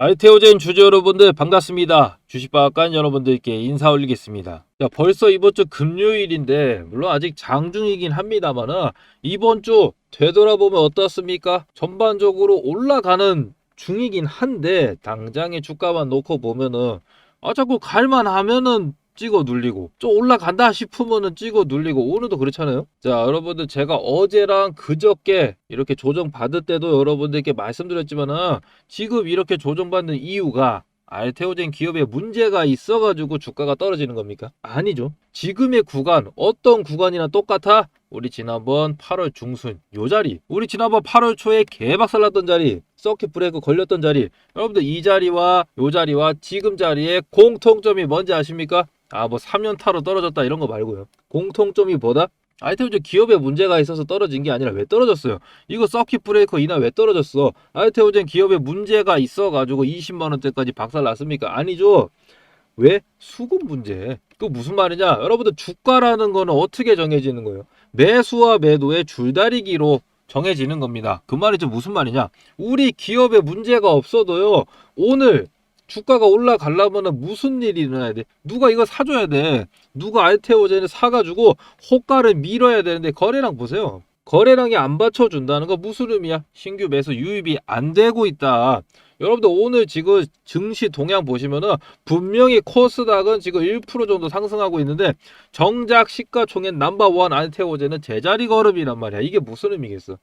알테오젠 주주 여러분들 반갑습니다. 주식박간 여러분들께 인사 올리겠습니다. 자, 벌써 이번 주 금요일인데 물론 아직 장중이긴 합니다만은 이번 주 되돌아보면 어떻습니까? 전반적으로 올라가는 중이긴 한데 당장의 주가만 놓고 보면은 아 자꾸 갈만 하면은 찍어 눌리고 좀 올라간다 싶으면은 찍어 눌리고 오늘도 그렇잖아요. 자 여러분들 제가 어제랑 그저께 이렇게 조정 받을 때도 여러분들께 말씀드렸지만은 지금 이렇게 조정받는 이유가 알테오젠 기업에 문제가 있어가지고 주가가 떨어지는 겁니까? 아니죠. 지금의 구간 어떤 구간이나 똑같아? 우리 지난번 8월 중순 요 자리 우리 지난번 8월 초에 개박살 났던 자리 서킷 브레이크 걸렸던 자리 여러분들 이 자리와 요 자리와 지금 자리에 공통점이 뭔지 아십니까? 아 뭐 3년 타로 떨어졌다 이런 거 말고요 공통점이 뭐다? 알테오젠 기업에 문제가 있어서 떨어진 게 아니라 왜 떨어졌어요? 이거 서킷 브레이커 이나 왜 떨어졌어? 알테오젠 기업에 문제가 있어가지고 20만 원대까지 박살 났습니까? 아니죠. 왜? 수급 문제. 그 무슨 말이냐? 여러분들 주가라는 거는 어떻게 정해지는 거예요? 매수와 매도의 줄다리기로 정해지는 겁니다. 그 말이 좀 무슨 말이냐? 우리 기업에 문제가 없어도요. 오늘 주가가 올라가려면 무슨 일이 일어나야 돼? 누가 이거 사줘야 돼. 누가 알테오젠을 사가지고 호가를 밀어야 되는데 거래량 보세요. 거래량이 안 받쳐준다는 거 무슨 의미야? 신규 매수 유입이 안 되고 있다. 여러분들 오늘 지금 증시 동향 보시면은 분명히 코스닥은 지금 1% 정도 상승하고 있는데 정작 시가총액 넘버원 알테오젠은 제자리 걸음이란 말이야. 이게 무슨 의미겠어?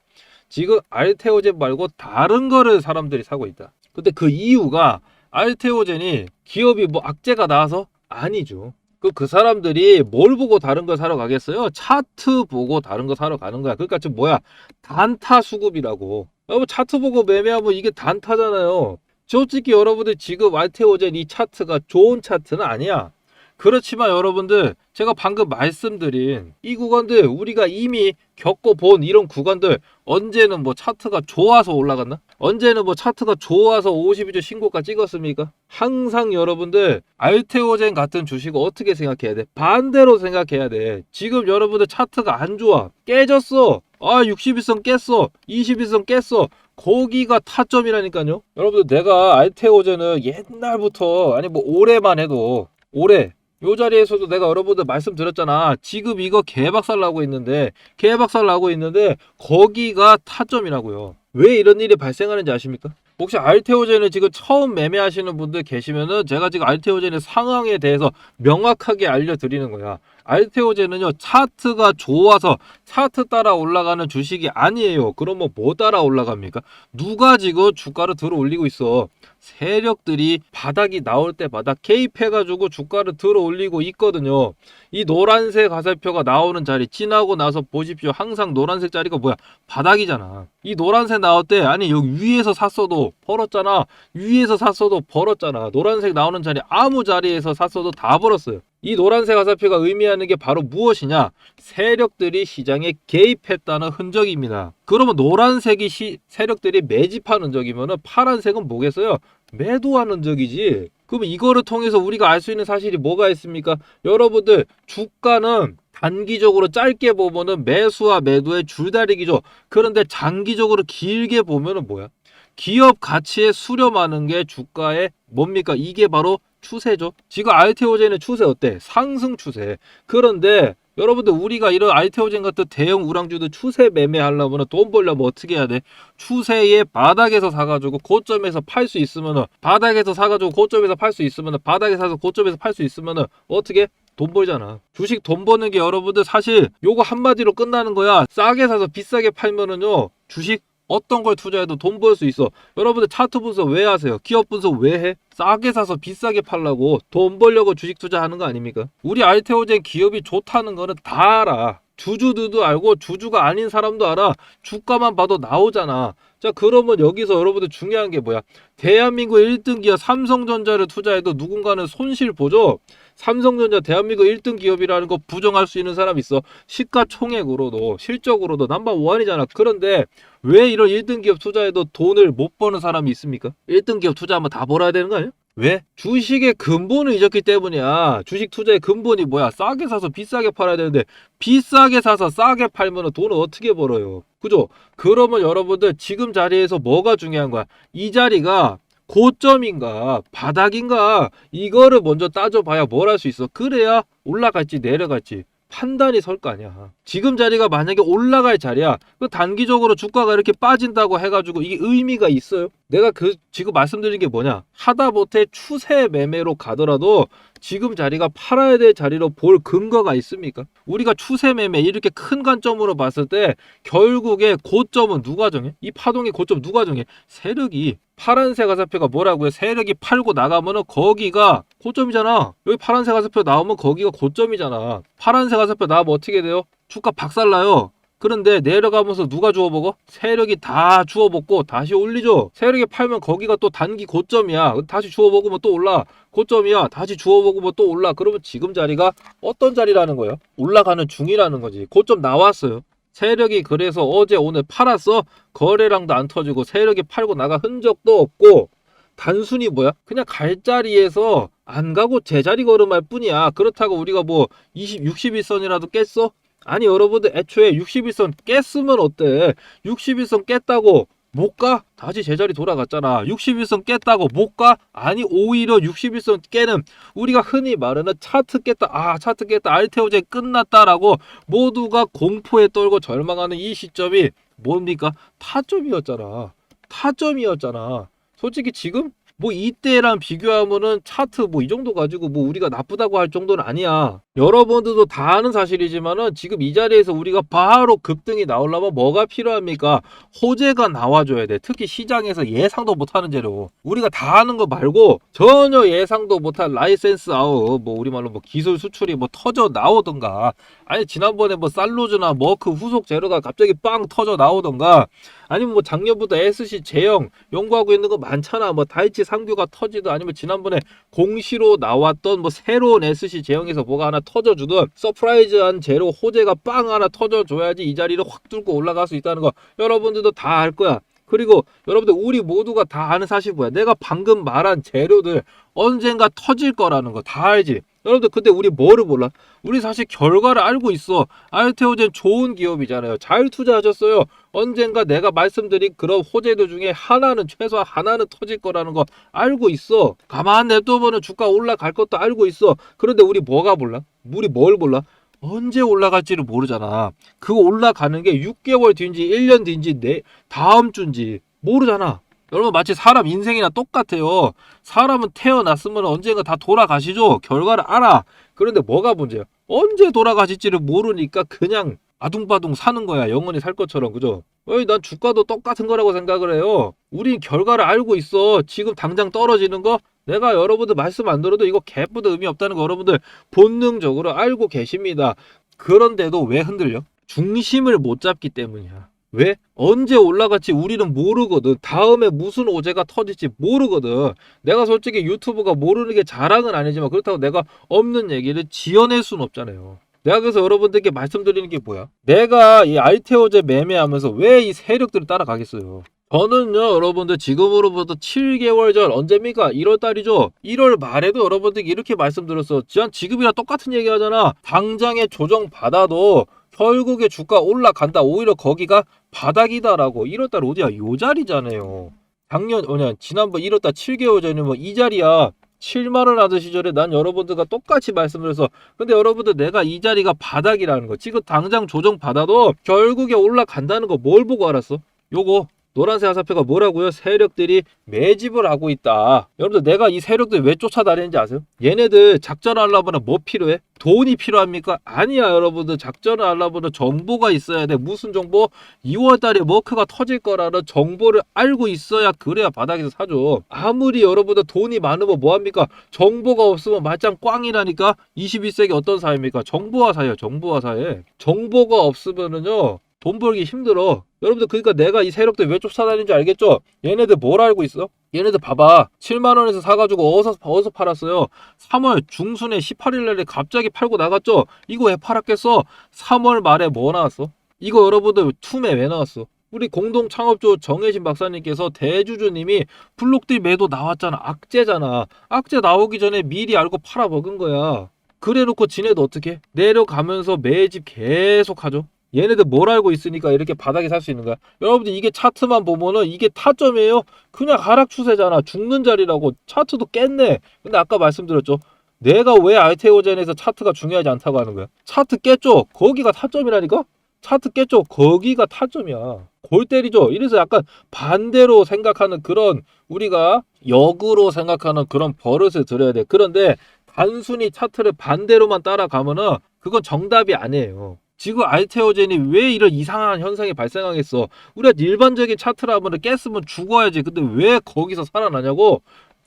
지금 알테오젠 말고 다른 거를 사람들이 사고 있다. 근데 그 이유가 알테오젠이 기업이 뭐 악재가 나와서 아니죠. 그, 그 사람들이 뭘 보고 다른 걸 사러 가겠어요? 차트 보고 다른 거 사러 가는 거야. 그러니까 지금 뭐야? 단타 수급이라고. 여러분 차트 보고 매매하면 이게 단타잖아요. 솔직히 여러분들 지금 알테오젠 이 차트가 좋은 차트는 아니야. 그렇지만 여러분들 제가 방금 말씀드린 이 구간들 우리가 이미 겪어본 이런 구간들 언제는 뭐 차트가 좋아서 올라갔나? 언제는 뭐 차트가 좋아서 52주 신고가 찍었습니까? 항상 여러분들 알테오젠 같은 주식을 어떻게 생각해야 돼? 반대로 생각해야 돼. 지금 여러분들 차트가 안 좋아. 깨졌어. 아 61선 깼어. 21선 깼어. 거기가 타점이라니까요. 여러분들 내가 알테오젠을 옛날부터 아니 뭐 올해만 해도 올해 요 자리에서도 내가 여러분들 말씀드렸잖아. 지금 이거 개박살 나고 있는데, 개박살 나고 있는데, 거기가 타점이라고요. 왜 이런 일이 발생하는지 아십니까? 혹시 알테오젠을 지금 처음 매매하시는 분들 계시면은 제가 지금 알테오젠의 상황에 대해서 명확하게 알려드리는 거야. 알테오젠은요, 차트가 좋아서 차트 따라 올라가는 주식이 아니에요. 그러면 뭐 따라 올라갑니까? 누가 지금 주가를 들어 올리고 있어? 세력들이 바닥이 나올 때마다 개입해가지고 주가를 들어 올리고 있거든요. 이 노란색 가살표가 나오는 자리 지나고 나서 보십시오. 항상 노란색 자리가 뭐야? 바닥이잖아. 이 노란색 나올 때 아니 여기 위에서 샀어도 벌었잖아. 위에서 샀어도 벌었잖아. 노란색 나오는 자리 아무 자리에서 샀어도 다 벌었어요. 이 노란색 화살표가 의미하는 게 바로 무엇이냐? 세력들이 시장에 개입했다는 흔적입니다. 그러면 노란색이 시, 세력들이 매집한 흔적이면 파란색은 뭐겠어요? 매도한 흔적이지. 그럼 이거를 통해서 우리가 알 수 있는 사실이 뭐가 있습니까? 여러분들 주가는 단기적으로 짧게 보면은 매수와 매도의 줄다리기죠. 그런데 장기적으로 길게 보면은 뭐야? 기업 가치에 수렴하는 게 주가의 뭡니까? 이게 바로 추세죠. 지금 알테오젠의 추세 어때? 상승 추세. 그런데 여러분들 우리가 이런 알테오젠 같은 대형 우량주들 추세 매매하려면 돈 벌려면 어떻게 해야 돼? 추세의 바닥에서 사가지고 고점에서 팔 수 있으면은 바닥에서 사가지고 고점에서 팔 수 있으면은 바닥에 사서 고점에서 팔 수 있으면은 어떻게? 돈 벌잖아. 주식 돈 버는 게 여러분들 사실 요거 한마디로 끝나는 거야. 싸게 사서 비싸게 팔면은요. 주식 어떤 걸 투자해도 돈 벌 수 있어. 여러분들 차트 분석 왜 하세요? 기업 분석 왜 해? 싸게 사서 비싸게 팔라고 돈 벌려고 주식 투자하는 거 아닙니까? 우리 알테오젠 기업이 좋다는 거는 다 알아. 주주들도 알고 주주가 아닌 사람도 알아. 주가만 봐도 나오잖아. 자, 그러면 여기서 여러분들 중요한 게 뭐야? 대한민국 1등 기업 삼성전자를 투자해도 누군가는 손실 보죠? 삼성전자 대한민국 1등 기업이라는 거 부정할 수 있는 사람 있어. 시가총액으로도 실적으로도 넘버 원이잖아. 그런데 왜 이런 1등 기업 투자해도 돈을 못 버는 사람이 있습니까? 1등 기업 투자하면 다 벌어야 되는 거 아니야? 왜? 주식의 근본을 잊었기 때문이야. 주식 투자의 근본이 뭐야? 싸게 사서 비싸게 팔아야 되는데 비싸게 사서 싸게 팔면 돈을 어떻게 벌어요? 그죠? 그러면 여러분들 지금 자리에서 뭐가 중요한 거야? 이 자리가 고점인가 바닥인가 이거를 먼저 따져봐야 뭘 할 수 있어 그래야 올라갈지 내려갈지 판단이 설 거 아니야. 지금 자리가 만약에 올라갈 자리야 그 단기적으로 주가가 이렇게 빠진다고 해가지고 이게 의미가 있어요? 내가 그 지금 말씀드린 게 뭐냐? 하다못해 추세 매매로 가더라도 지금 자리가 팔아야 될 자리로 볼 근거가 있습니까? 우리가 추세 매매 이렇게 큰 관점으로 봤을 때 결국에 고점은 누가 정해? 이 파동의 고점 누가 정해? 세력이 파란색 화살표가 뭐라고요? 세력이 팔고 나가면은 거기가 고점이잖아. 여기 파란색 화살표 나오면 거기가 고점이잖아. 파란색 화살표 나오면 어떻게 돼요? 주가 박살나요. 그런데 내려가면서 누가 주워 먹어? 세력이 다 주워 먹고 다시 올리죠. 세력이 팔면 거기가 또 단기 고점이야. 다시 주워 먹으면 또 올라. 고점이야. 다시 주워 먹으면 또 올라. 그러면 지금 자리가 어떤 자리라는 거예요? 올라가는 중이라는 거지. 고점 나왔어요. 세력이 그래서 어제 오늘 팔았어. 거래량도 안 터지고 세력이 팔고 나가 흔적도 없고 단순히 뭐야? 그냥 갈 자리에서 안 가고 제자리 걸음할 뿐이야. 그렇다고 우리가 뭐 20, 61선이라도 깼어? 아니 여러분들 애초에 61선 깼으면 어때? 61선 깼다고 못 가? 다시 제자리 돌아갔잖아. 61선 깼다고 못 가? 아니 오히려 61선 깨는 우리가 흔히 말하는 차트 깼다. 아 차트 깼다. 알테오제 끝났다라고 모두가 공포에 떨고 절망하는 이 시점이 뭡니까? 타점이었잖아. 타점이었잖아. 솔직히 지금 뭐 이때랑 비교하면은 차트 뭐 이 정도 가지고 뭐 우리가 나쁘다고 할 정도는 아니야. 여러분들도 다 아는 사실이지만은 지금 이 자리에서 우리가 바로 급등이 나오려면 뭐가 필요합니까? 호재가 나와줘야 돼. 특히 시장에서 예상도 못하는 재료. 우리가 다 아는 거 말고 전혀 예상도 못한 라이센스 아웃, 뭐 우리말로 뭐 기술 수출이 뭐 터져 나오던가. 아니 지난번에 뭐 살로즈나 머크 후속 재료가 갑자기 빵 터져 나오던가. 아니면 뭐 작년부터 SC 제형 연구하고 있는 거 많잖아. 뭐 다이치 상규가 터지든 아니면 지난번에 공시로 나왔던 뭐 새로운 SC 제형에서 뭐가 하나 터져주든 서프라이즈한 재료 호재가 빵 하나 터져줘야지 이 자리를 확 뚫고 올라갈 수 있다는 거 여러분들도 다 알 거야. 그리고 여러분들 우리 모두가 다 아는 사실 뭐야? 내가 방금 말한 재료들 언젠가 터질 거라는 거 다 알지? 여러분들 근데 우리 뭐를 몰라? 우리 사실 결과를 알고 있어. 알테오젠 좋은 기업이잖아요. 잘 투자하셨어요. 언젠가 내가 말씀드린 그런 호재들 중에 하나는 최소한 하나는 터질 거라는 거 알고 있어. 가만 냅두면 주가 올라갈 것도 알고 있어. 그런데 우리 뭐가 몰라? 우리 뭘 몰라? 언제 올라갈지를 모르잖아. 그거 올라가는 게 6개월 뒤인지 1년 뒤인지 내 다음 주인지 모르잖아. 여러분 마치 사람 인생이나 똑같아요. 사람은 태어났으면 언젠가 다 돌아가시죠. 결과를 알아. 그런데 뭐가 문제야? 언제 돌아가실지를 모르니까 그냥 아둥바둥 사는 거야. 영원히 살 것처럼 그죠? 어이 난 주가도 똑같은 거라고 생각을 해요. 우린 결과를 알고 있어. 지금 당장 떨어지는 거 내가 여러분들 말씀 안 들어도 이거 개뿔도 의미 없다는 거 여러분들 본능적으로 알고 계십니다. 그런데도 왜 흔들려? 중심을 못 잡기 때문이야. 왜? 언제 올라갈지 우리는 모르거든. 다음에 무슨 오제가 터질지 모르거든. 내가 솔직히 유튜브가 모르는 게 자랑은 아니지만 그렇다고 내가 없는 얘기를 지어낼 수는 없잖아요. 내가 그래서 여러분들께 말씀드리는 게 뭐야? 내가 이 알테오제 매매하면서 왜 이 세력들을 따라가겠어요? 저는요, 여러분들 지금으로부터 7개월 전 언제입니까? 1월 달이죠. 1월 말에도 여러분들께 이렇게 말씀드렸어. 지금 지금이랑 똑같은 얘기 하잖아. 당장에 조정 받아도 결국에 주가 올라간다. 오히려 거기가 바닥이다라고. 1월 달 어디야? 요 자리잖아요. 작년, 뭐냐, 지난번 1월 달 7개월 전이면 이 자리야. 7만원 하던 시절에 난 여러분들과 똑같이 말씀드려서 근데 여러분들 내가 이 자리가 바닥이라는 거 지금 당장 조정 받아도 결국에 올라간다는 거 뭘 보고 알았어? 요거 노란색 화살표가 뭐라고요? 세력들이 매집을 하고 있다. 여러분들 내가 이 세력들 왜 쫓아다니는지 아세요? 얘네들 작전을 하려면 뭐 필요해? 돈이 필요합니까? 아니야 여러분들 작전을 하려면 정보가 있어야 돼. 무슨 정보? 2월 달에 머크가 터질 거라는 정보를 알고 있어야 그래야 바닥에서 사죠. 아무리 여러분들 돈이 많으면 뭐합니까? 정보가 없으면 말짱 꽝이라니까 21세기 어떤 사회입니까? 정보화 사회예요. 정보화 사회. 정보가 없으면은요. 돈 벌기 힘들어. 여러분들 그러니까 내가 이 세력들 왜 쫓아다니는지 알겠죠? 얘네들 뭘 알고 있어? 얘네들 봐봐. 7만 원에서 사가지고 어디서 어디서 팔았어요? 3월 중순에 18일 날에 갑자기 팔고 나갔죠? 이거 왜 팔았겠어? 3월 말에 뭐 나왔어? 이거 여러분들 투매 왜 나왔어? 우리 공동 창업주 정혜진 박사님께서 대주주님이 블록들 매도 나왔잖아. 악재잖아. 악재 나오기 전에 미리 알고 팔아 먹은 거야. 그래 놓고 지네도 어떻게? 내려가면서 매집 계속 하죠. 얘네들 뭘 알고 있으니까 이렇게 바닥에 살 수 있는 거야. 여러분들 이게 차트만 보면은 이게 타점이에요. 그냥 하락 추세잖아. 죽는 자리라고 차트도 깼네. 근데 아까 말씀드렸죠. 내가 왜 알테오젠에서 차트가 중요하지 않다고 하는 거야? 차트 깼죠? 거기가 타점이라니까? 차트 깼죠? 거기가 타점이야. 골 때리죠? 이래서 약간 반대로 생각하는 그런 우리가 역으로 생각하는 그런 버릇을 들어야 돼. 그런데 단순히 차트를 반대로만 따라가면은 그건 정답이 아니에요. 지금 알테오젠이 왜 이런 이상한 현상이 발생하겠어? 우리가 일반적인 차트라면 깼으면 죽어야지. 근데 왜 거기서 살아나냐고?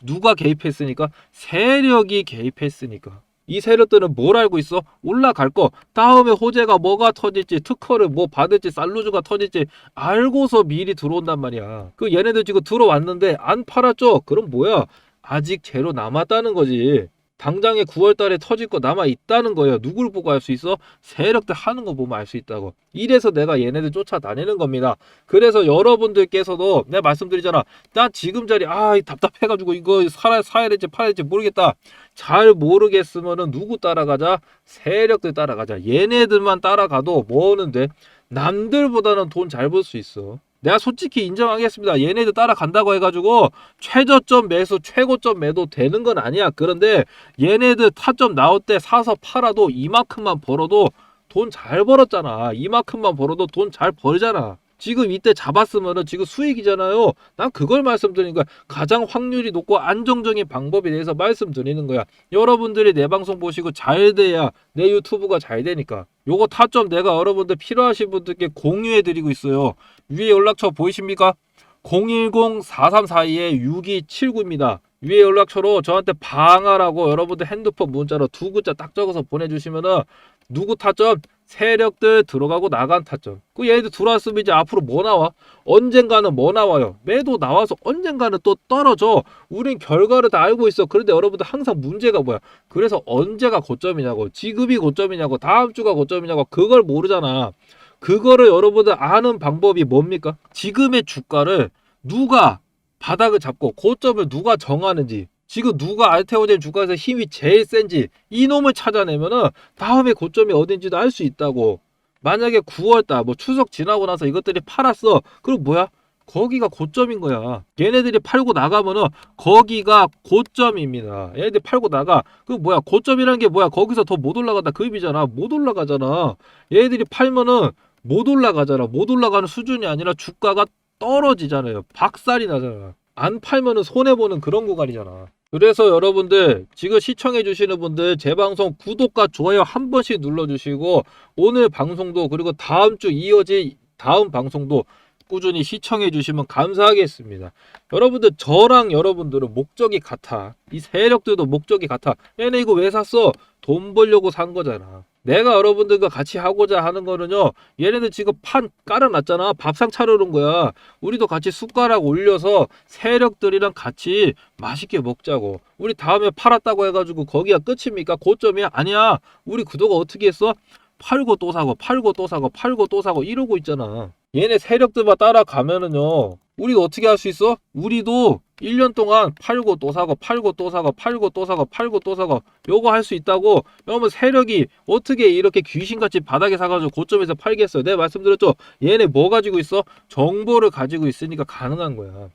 누가 개입했으니까? 세력이 개입했으니까. 이 세력들은 뭘 알고 있어? 올라갈 거. 다음에 호재가 뭐가 터질지, 특허를 뭐 받을지, 살루즈가 터질지 알고서 미리 들어온단 말이야. 그 얘네들 지금 들어왔는데 안 팔았죠? 그럼 뭐야? 아직 재료 남았다는 거지. 당장에 9월 달에 터질 거 남아 있다는 거예요. 누굴 보고 알 수 있어? 세력들 하는 거 보면 알 수 있다고. 이래서 내가 얘네들 쫓아다니는 겁니다. 그래서 여러분들께서도 내가 말씀드리잖아. 나 지금 자리 아이 답답해가지고 이거 살아 사야 될지 팔아야 될지 모르겠다. 잘 모르겠으면은 누구 따라가자? 세력들 따라가자. 얘네들만 따라가도 뭐는 데 남들보다는 돈 잘 벌 수 있어. 내가 솔직히 인정하겠습니다. 얘네들 따라간다고 해가지고 최저점 매수, 최고점 매도 되는 건 아니야. 그런데 얘네들 타점 나올 때 사서 팔아도 이만큼만 벌어도 돈 잘 벌었잖아. 이만큼만 벌어도 돈 잘 벌잖아. 지금 이때 잡았으면은 지금 수익이잖아요. 난 그걸 말씀드리는 거야. 가장 확률이 높고 안정적인 방법에 대해서 말씀드리는 거야. 여러분들이 내 방송 보시고 잘 돼야 내 유튜브가 잘 되니까. 요거 타점 내가 여러분들 필요하신 분들께 공유해 드리고 있어요. 위에 연락처 보이십니까? 010-4342-6279입니다. 위에 연락처로 저한테 방하라고 여러분들 핸드폰 문자로 두 글자 딱 적어서 보내주시면은 누구 타점? 세력들 들어가고 나간 타점. 그 얘네들 들어왔으면 이제 앞으로 뭐 나와? 언젠가는 뭐 나와요? 매도 나와서 언젠가는 또 떨어져. 우린 결과를 다 알고 있어. 그런데 여러분들 항상 문제가 뭐야? 그래서 언제가 고점이냐고, 지금이 고점이냐고, 다음 주가 고점이냐고, 그걸 모르잖아. 그거를 여러분들 아는 방법이 뭡니까? 지금의 주가를 누가 바닥을 잡고 고점을 누가 정하는지 지금 누가 알테오젠 주가에서 힘이 제일 센지 이놈을 찾아내면은 다음에 고점이 어딘지도 알 수 있다고. 만약에 9월달 뭐 추석 지나고 나서 이것들이 팔았어. 그럼 뭐야? 거기가 고점인 거야. 얘네들이 팔고 나가면은 거기가 고점입니다. 얘네들이 팔고 나가. 그 뭐야? 고점이라는 게 뭐야? 거기서 더 못 올라간다. 그 의미잖아. 못 올라가잖아. 얘네들이 팔면은 못 올라가잖아. 못 올라가는 수준이 아니라 주가가 떨어지잖아요. 박살이 나잖아. 안 팔면은 손해 보는 그런 구간이잖아. 그래서 여러분들 지금 시청해 주시는 분들 제 방송 구독과 좋아요 한 번씩 눌러 주시고 오늘 방송도 그리고 다음 주 이어질 다음 방송도 꾸준히 시청해 주시면 감사하겠습니다. 여러분들 저랑 여러분들은 목적이 같아. 이 세력들도 목적이 같아. 얘네 이거 왜 샀어? 돈 벌려고 산 거잖아. 내가 여러분들과 같이 하고자 하는 거는요. 얘네들 지금 판 깔아놨잖아. 밥상 차려놓은 거야. 우리도 같이 숟가락 올려서 세력들이랑 같이 맛있게 먹자고. 우리 다음에 팔았다고 해가지고 거기가 끝입니까? 고점이야? 아니야. 우리 구도가 어떻게 했어? 팔고 또 사고, 팔고 또 사고, 팔고 또 사고 이러고 있잖아. 얘네 세력들만 따라가면은요. 우리도 어떻게 할 수 있어? 우리도 1년 동안 팔고 또 사고, 팔고 또 사고, 팔고 또 사고, 팔고 또 사고, 요거 할 수 있다고. 여러분 세력이 어떻게 이렇게 귀신같이 바닥에 사가지고 고점에서 팔겠어요? 내가 말씀드렸죠? 얘네 뭐 가지고 있어? 정보를 가지고 있으니까 가능한 거야.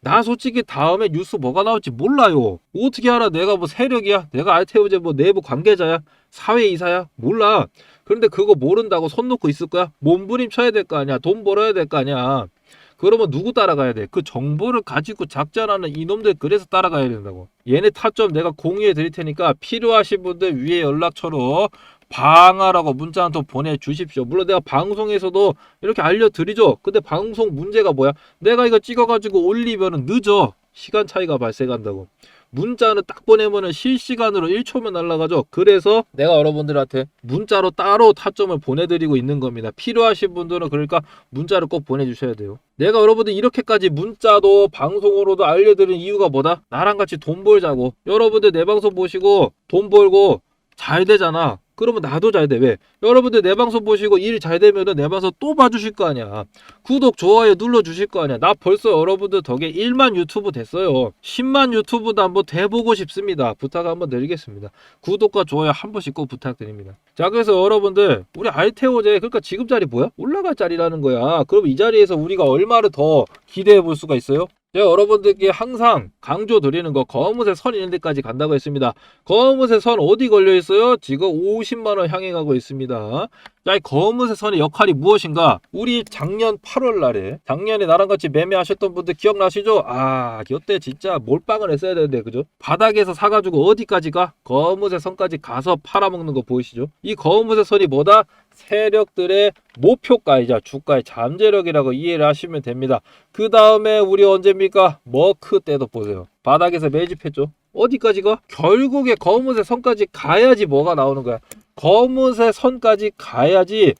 나 솔직히 다음에 뉴스 뭐가 나올지 몰라요. 어떻게 알아? 내가 뭐 세력이야? 내가 알테오제 뭐 내부 관계자야? 사회 이사야? 몰라. 그런데 그거 모른다고 손 놓고 있을 거야? 몸부림 쳐야 될 거 아니야? 돈 벌어야 될 거 아니야? 그러면 누구 따라가야 돼? 그 정보를 가지고 작전하는 이놈들 그래서 따라가야 된다고. 얘네 타점 내가 공유해 드릴 테니까 필요하신 분들 위에 연락처로 방하라고 문자 한 통 보내주십시오. 물론 내가 방송에서도 이렇게 알려드리죠. 근데 방송 문제가 뭐야? 내가 이거 찍어가지고 올리면은 늦어. 시간 차이가 발생한다고. 문자는 딱 보내면은 실시간으로 1초면 날라가죠. 그래서 내가 여러분들한테 문자로 따로 타점을 보내드리고 있는 겁니다. 필요하신 분들은 그러니까 문자를 꼭 보내주셔야 돼요. 내가 여러분들 이렇게까지 문자도 방송으로도 알려드리는 이유가 뭐다? 나랑 같이 돈 벌자고. 여러분들 내 방송 보시고 돈 벌고 잘 되잖아. 그러면 나도 잘 돼. 왜? 여러분들 내 방송 보시고 일 잘 되면은 내 방송 또 봐주실 거 아니야. 구독, 좋아요 눌러주실 거 아니야. 나 벌써 여러분들 덕에 1만 유튜브 됐어요. 10만 유튜브도 한번 돼보고 싶습니다. 부탁 한번 드리겠습니다. 구독과 좋아요 한 번씩 꼭 부탁드립니다. 자, 그래서 여러분들, 우리 알테오제, 그러니까 지금 자리 뭐야? 올라갈 자리라는 거야. 그럼 이 자리에서 우리가 얼마를 더 기대해 볼 수가 있어요? 제가 여러분들께 항상 강조 드리는 거 검은색 선 있는 데까지 간다고 했습니다. 검은색 선 어디 걸려 있어요? 지금 50만 원 향해 가고 있습니다. 자, 이 검은색 선의 역할이 무엇인가? 우리 작년 8월 날에 작년에 나랑 같이 매매하셨던 분들 기억나시죠? 아, 이때 진짜 몰빵을 했어야 되는데 그죠? 바닥에서 사가지고 어디까지 가? 검은색 선까지 가서 팔아먹는 거 보이시죠? 이 검은색 선이 뭐다? 세력들의 목표가이자 주가의 잠재력이라고 이해를 하시면 됩니다. 그 다음에 우리 언제입니까? 머크 때도 보세요. 바닥에서 매집했죠. 어디까지 가? 결국에 검은색 선까지 가야지 뭐가 나오는 거야. 검은색 선까지 가야지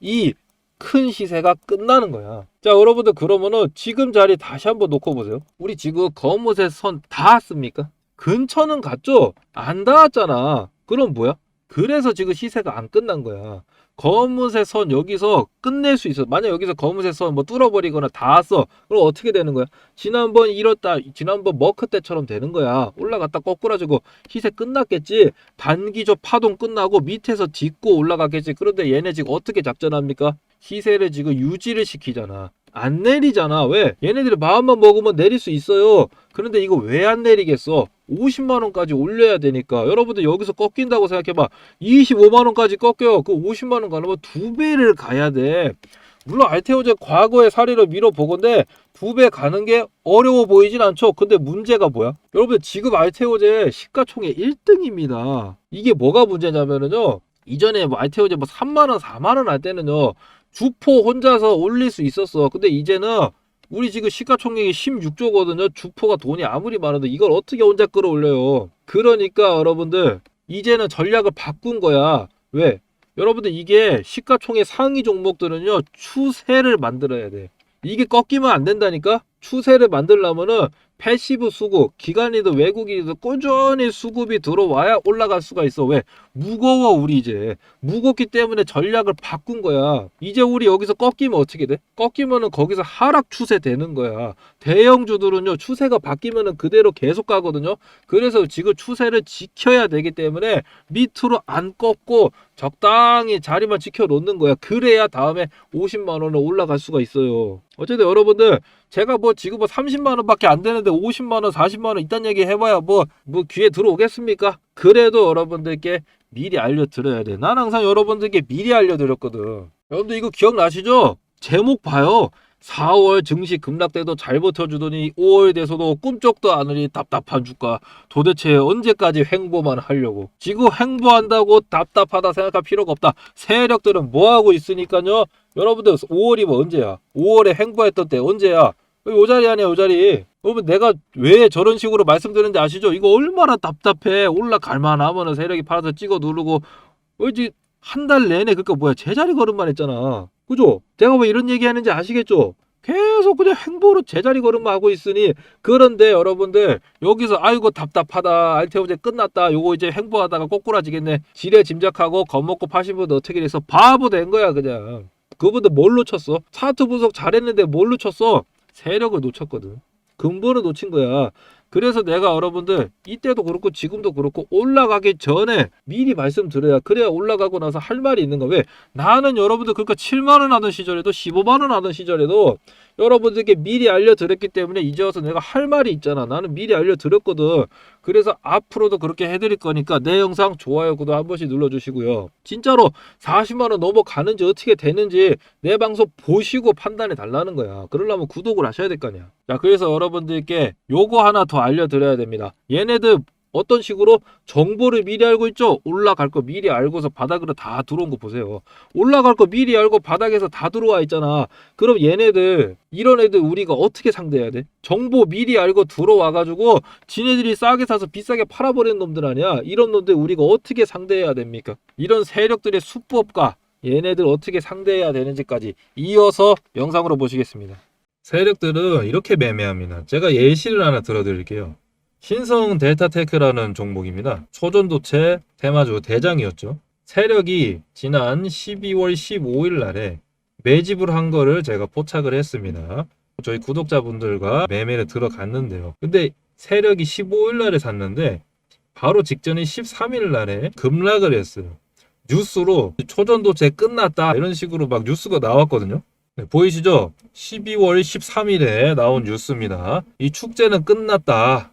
이 큰 시세가 끝나는 거야. 자, 여러분들 그러면은 지금 자리 다시 한번 놓고 보세요. 우리 지금 검은색 선 닿았습니까? 근처는 갔죠? 안 닿았잖아. 그럼 뭐야? 그래서 지금 시세가 안 끝난 거야. 검은색 선 여기서 끝낼 수 있어. 만약 여기서 검은색 선 뭐 뚫어버리거나 닿았어. 그럼 어떻게 되는 거야? 지난번 이렇다, 지난번 머크 때처럼 되는 거야. 올라갔다 거꾸라지고 시세 끝났겠지. 단기적 파동 끝나고 밑에서 딛고 올라갔겠지. 그런데 얘네 지금 어떻게 작전합니까? 시세를 지금 유지를 시키잖아. 안 내리잖아. 왜? 얘네들이 마음만 먹으면 내릴 수 있어요. 그런데 이거 왜 안 내리겠어? 50만 원까지 올려야 되니까. 여러분들 여기서 꺾인다고 생각해봐. 25만 원까지 꺾여. 그 50만 원 가려면 두 배를 가야 돼. 물론 알테오제 과거의 사례를 밀어보건데 두 배 가는 게 어려워 보이진 않죠. 근데 문제가 뭐야? 여러분 지금 알테오제 시가총액 1등입니다. 이게 뭐가 문제냐면은요. 이전에 뭐 알테오제 뭐 3만 원 4만 원 할 때는요 주포 혼자서 올릴 수 있었어 근데 이제는 우리 지금 시가총액이 16조거든요. 주포가 돈이 아무리 많아도 이걸 어떻게 혼자 끌어올려요. 그러니까 여러분들 이제는 전략을 바꾼 거야. 왜? 여러분들 이게 시가총액 상위 종목들은요. 추세를 만들어야 돼. 이게 꺾이면 안 된다니까? 추세를 만들려면은 패시브 수급, 기관이든 외국인이든 꾸준히 수급이 들어와야 올라갈 수가 있어. 왜? 무거워, 우리 이제. 무겁기 때문에 전략을 바꾼 거야. 이제 우리 여기서 꺾이면 어떻게 돼? 꺾이면은 거기서 하락 추세 되는 거야. 대형주들은요, 추세가 바뀌면은 그대로 계속 가거든요. 그래서 지금 추세를 지켜야 되기 때문에 밑으로 안 꺾고 적당히 자리만 지켜 놓는 거야. 그래야 다음에 50만 원을 올라갈 수가 있어요. 어쨌든 여러분들 제가 뭐 지금 뭐 30만 원밖에 안 되는데 50만 원, 40만 원 이딴 얘기 해봐야 뭐뭐 귀에 들어오겠습니까? 그래도 여러분들께 미리 알려드려야 돼. 난 항상 여러분들께 미리 알려드렸거든. 여러분들 이거 기억나시죠? 제목 봐요. 4월 증시 급락 때도 잘 버텨주더니 5월 돼서도 꿈쩍도 안 하니 답답한 주가. 도대체 언제까지 횡보만 하려고? 지금 횡보한다고 답답하다 생각할 필요가 없다. 세력들은 뭐하고 있으니까요. 여러분들 5월이 뭐 언제야? 5월에 횡보했던 때 언제야? 요 자리 아니야 요 자리? 여러분 내가 왜 저런 식으로 말씀드리는지 아시죠? 이거 얼마나 답답해. 올라갈 만 하면은 세력이 팔아서 찍어 누르고. 어지 한 달 내내 그니까 뭐야? 제자리 걸음만 했잖아 그죠? 제가 왜 이런 얘기 하는지 아시겠죠? 계속 그냥 행보로 제자리 걸음만 하고 있으니 그런데 여러분들 여기서 아이고 답답하다. 알테오제 끝났다. 요거 이제 행보하다가 꼬꾸라지겠네. 지레 짐작하고 겁먹고 파신 분들 어떻게 돼서 바보 된 거야 그냥. 그분들 뭘 놓쳤어? 차트 분석 잘했는데 뭘 놓쳤어? 세력을 놓쳤거든. 근본을 놓친 거야 그래서 내가 여러분들 이때도 그렇고 지금도 그렇고 올라가기 전에 미리 말씀드려야 그래야 올라가고 나서 할 말이 있는 거 왜? 나는 여러분들 그러니까 7만 원 하던 시절에도 15만 원 하던 시절에도 여러분들께 미리 알려드렸기 때문에 이제 와서 내가 할 말이 있잖아. 나는 미리 알려드렸거든. 그래서 앞으로도 그렇게 해드릴 거니까 내 영상 좋아요, 구독 한 번씩 눌러주시고요. 진짜로 40만 원 넘어가는지 어떻게 되는지 내 방송 보시고 판단해 달라는 거야. 그러려면 구독을 하셔야 될 거 아니야. 자, 그래서 여러분들께 요거 하나 더 알려드려야 됩니다. 얘네들 어떤 식으로 정보를 미리 알고 있죠? 올라갈 거 미리 알고서 바닥으로 다 들어온 거 보세요. 올라갈 거 미리 알고 바닥에서 다 들어와 있잖아. 그럼 얘네들, 이런 애들 우리가 어떻게 상대해야 돼? 정보 미리 알고 들어와가지고 지네들이 싸게 사서 비싸게 팔아버리는 놈들 아니야? 이런 놈들 우리가 어떻게 상대해야 됩니까? 이런 세력들의 수법과 얘네들 어떻게 상대해야 되는지까지 이어서 영상으로 보시겠습니다. 세력들은 이렇게 매매합니다. 제가 예시를 하나 들어드릴게요. 신성 델타테크라는 종목입니다. 초전도체 테마주 대장이었죠. 세력이 지난 12월 15일 날에 매집을 한 거를 제가 포착을 했습니다. 저희 구독자분들과 매매를 들어갔는데요. 근데 세력이 15일 날에 샀는데 바로 직전인 13일 날에 급락을 했어요. 뉴스로 초전도체 끝났다 이런 식으로 막 뉴스가 나왔거든요. 네, 보이시죠? 12월 13일에 나온 뉴스입니다. 이 축제는 끝났다.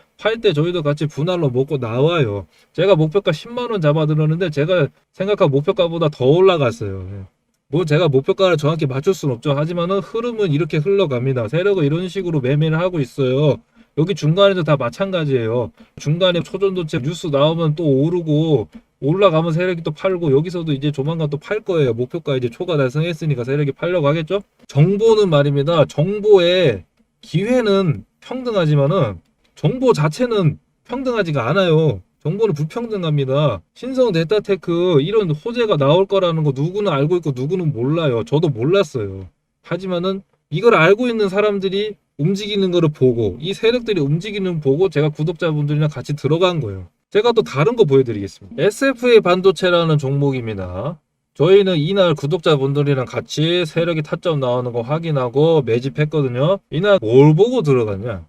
팔 때 저희도 같이 분할로 먹고 나와요. 제가 목표가 10만 원 잡아 들었는데 제가 생각한 목표가보다 더 올라갔어요. 예. 뭐 제가 목표가를 정확히 맞출 수는 없죠. 하지만은 흐름은 이렇게 흘러갑니다. 세력은 이런 식으로 매매를 하고 있어요. 여기 중간에도 다 마찬가지예요. 중간에 초전도체 뉴스 나오면 또 오르고 올라가면 세력이 또 팔고 여기서도 이제 조만간 또 팔 거예요. 목표가 이제 초과 달성했으니까 세력이 팔려고 하겠죠. 정보는 말입니다. 정보의 기회는 평등하지만은 정보 자체는 평등하지가 않아요. 정보는 불평등합니다. 신성 데이터테크 이런 호재가 나올 거라는 거 누구는 알고 있고 누구는 몰라요. 저도 몰랐어요. 하지만은 이걸 알고 있는 사람들이 움직이는 거를 보고 이 세력들이 움직이는 거 보고 제가 구독자분들이랑 같이 들어간 거예요. 제가 또 다른 거 보여드리겠습니다. SFA 반도체라는 종목입니다. 저희는 이날 구독자분들이랑 같이 세력이 타점 나오는 거 확인하고 매집했거든요. 이날 뭘 보고 들어갔냐?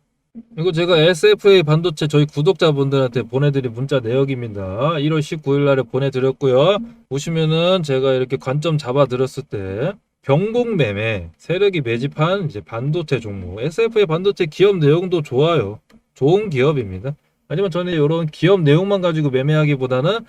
이거 제가 SFA 반도체 저희 구독자분들한테 보내드린 문자 내역입니다. 1월 19일 날에 보내드렸고요. 보시면은 제가 이렇게 관점 잡아드렸을 때 병공 매매 세력이 매집한 이제 반도체 종목 SFA 반도체 기업 내용도 좋아요. 좋은 기업입니다. 하지만 저는 이런 기업 내용만 가지고 매매하기보다는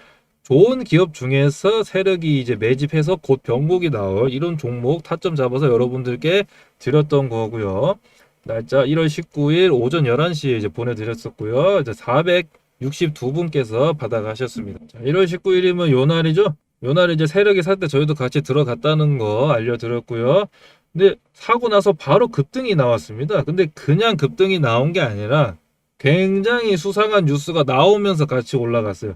좋은 기업 중에서 세력이 이제 매집해서 곧 병목이 나올 이런 종목 타점 잡아서 여러분들께 드렸던 거고요. 날짜 1월 19일 오전 11시에 이제 보내드렸었고요. 이제 462분께서 받아가셨습니다. 자, 1월 19일이면 요 날이죠? 요날 이제 세력이 살 때 저희도 같이 들어갔다는 거 알려드렸고요. 근데 사고 나서 바로 급등이 나왔습니다. 근데 그냥 급등이 나온 게 아니라 굉장히 수상한 뉴스가 나오면서 같이 올라갔어요.